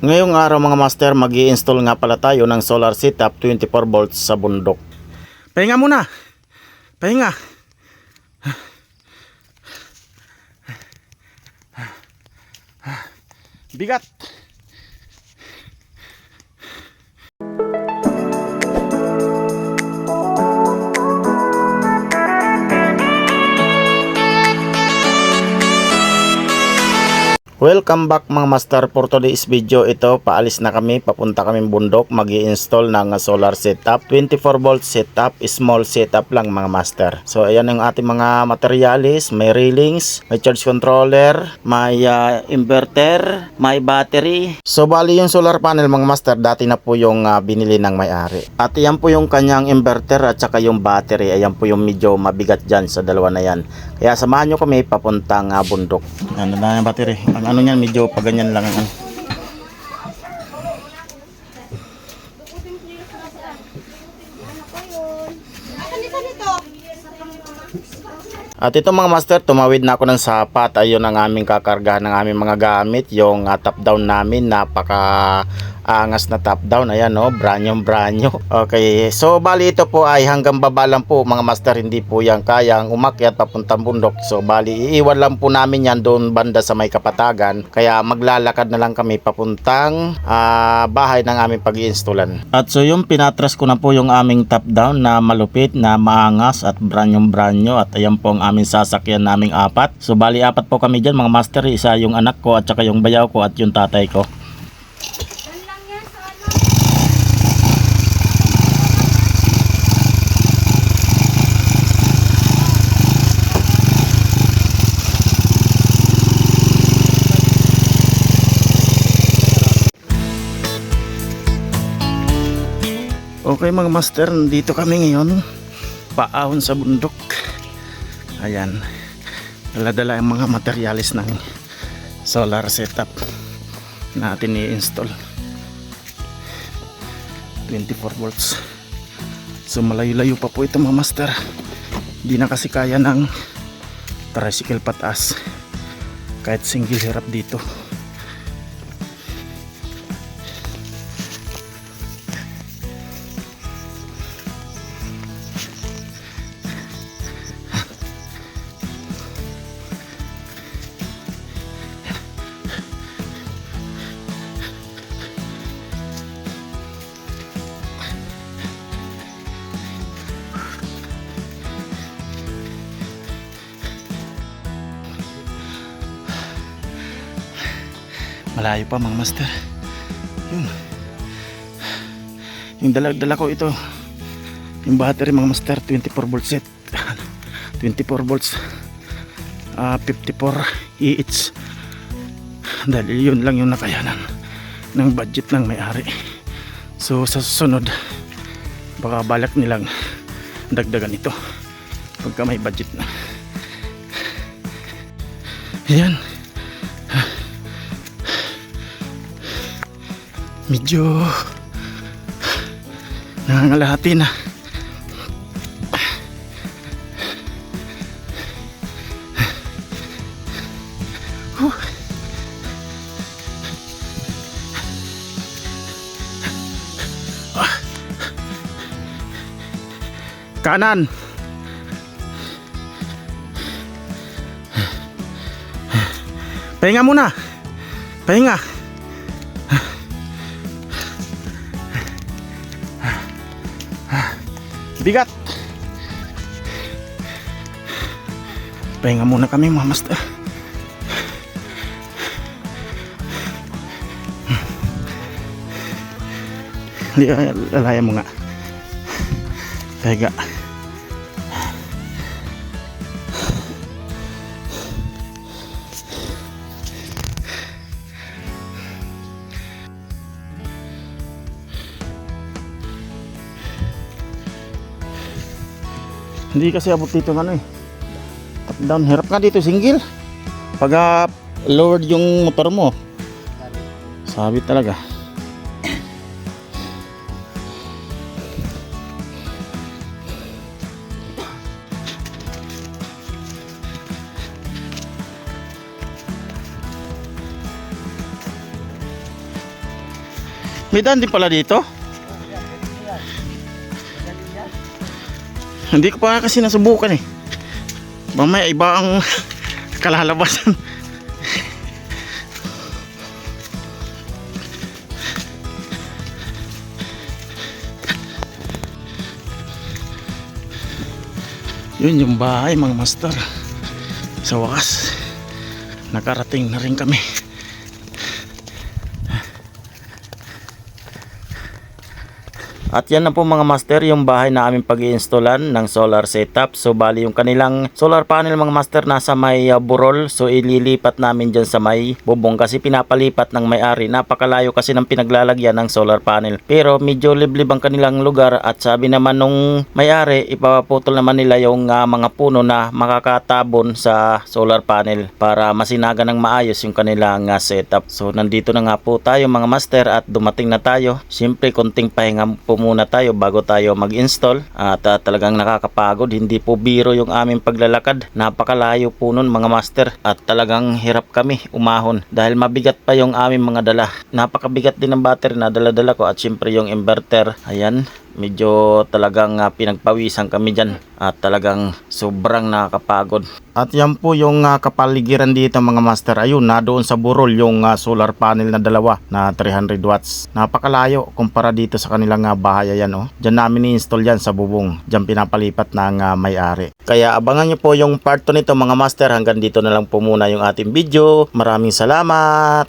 Ngayong araw mga master, mag install nga pala tayo ng solar setup 24 volts sa bundok. Pahinga muna. Pahinga. Bigat. Welcome back mga master for today's video. Ito, paalis na kami, papunta kami bundok, mag install ng solar setup. 24 volt setup, small setup lang mga master. So ayan yung ating mga materialis, may railings, may charge controller, may ah, inverter, may battery. So bali yung solar panel mga master, dati na po yung ah, binili ng may-ari. At yan po yung kanyang inverter at saka yung battery. Ayan po yung medyo mabigat dyan sa dalawa na yan. Kaya samahan nyo kami papuntang ah, bundok. Ano na yung battery? Ang ano niyan, medyo paganyan lang. ang Ano. At ito mga master, tumawid na ako ng sapat. Ayun ang aming kakargahan ng aming mga gamit. Yung ah, top down namin, napaka angas na top down. Ayan no, branyong branyo. Okay, so bali ito po ay hanggang baba lang po mga master. Hindi po yan kayang umakyat papuntang bundok. So bali, iiwan lang po namin yan doon banda sa may kapatagan. Kaya maglalakad na lang kami papuntang ah, bahay ng aming pag iinstallan At so yung pinatras ko na po yung aming top down na malupit, na maangas at branyong branyo. At ayan po ang aming sasakyan naming apat. So bali apat po kami dyan mga master. Isa yung anak ko at saka yung bayaw ko at yung tatay ko. Okay mga master, dito kami ngayon. Paahon sa bundok. Ayan. Dala-dala ang mga materialis ng solar setup natin i-install. 24 volts. So malayo-layo pa po ito mga master. Hindi na kasi kaya ng tricycle pataas. Kahit single hirap dito. Malayo pa mga master. Yun. Yung dala-dala ko ito. Yung battery mga master 24 volt set. 24 volts. Ah 54 EH. Dahil yun lang yung nakayanan ng budget ng may-ari. So sa susunod baka balak nilang dagdagan ito pagka may budget na. Ayan. Medyo nangangalahati na. Kanan! Pahinga muna. Pahinga bigat. Pahinga muna kami mga master. Lalaya mo nga. Pahinga Hindi kasi abot dito ng ano eh. Top down. Hirap nga dito single. Pag ah, lowered yung motor mo. Sabit talaga. May daan din pala dito? Hindi ko pa kasi nasubukan eh. Mamaya iba ang kalalabasan. Yun yung bahay mga master. Sa wakas, nakarating na rin kami. At yan na po mga master yung bahay na aming pag installan ng solar setup. So bali yung kanilang solar panel mga master nasa may uh, burol. So ililipat namin dyan sa may bubong kasi pinapalipat ng may-ari. Napakalayo kasi ng pinaglalagyan ng solar panel. Pero medyo liblib ang kanilang lugar at sabi naman nung may-ari ipaputol naman nila yung uh, mga puno na makakatabon sa solar panel para masinaga ng maayos yung kanilang uh, setup. So nandito na nga po tayo mga master at dumating na tayo. Siyempre konting pahinga po muna tayo bago tayo mag-install. At ah, talagang nakakapagod. Hindi po biro yung aming paglalakad. Napakalayo po nun mga master. At talagang hirap kami umahon. Dahil mabigat pa yung aming mga dala. Napakabigat din ng battery na dala-dala ko. At syempre yung inverter. Ayan medyo talagang ah, pinagpawisan kami dyan at talagang sobrang nakakapagod. At yan po yung ah, kapaligiran dito mga master. Ayun na doon sa burol yung ah, solar panel na dalawa na 300 watts. Napakalayo kumpara dito sa kanilang ah, bahay. Ayan oh. Dyan namin i-install yan sa bubong. Dyan pinapalipat ng ah, may-ari. Kaya abangan nyo po yung part 2 nito mga master. Hanggang dito na lang po muna yung ating video. Maraming salamat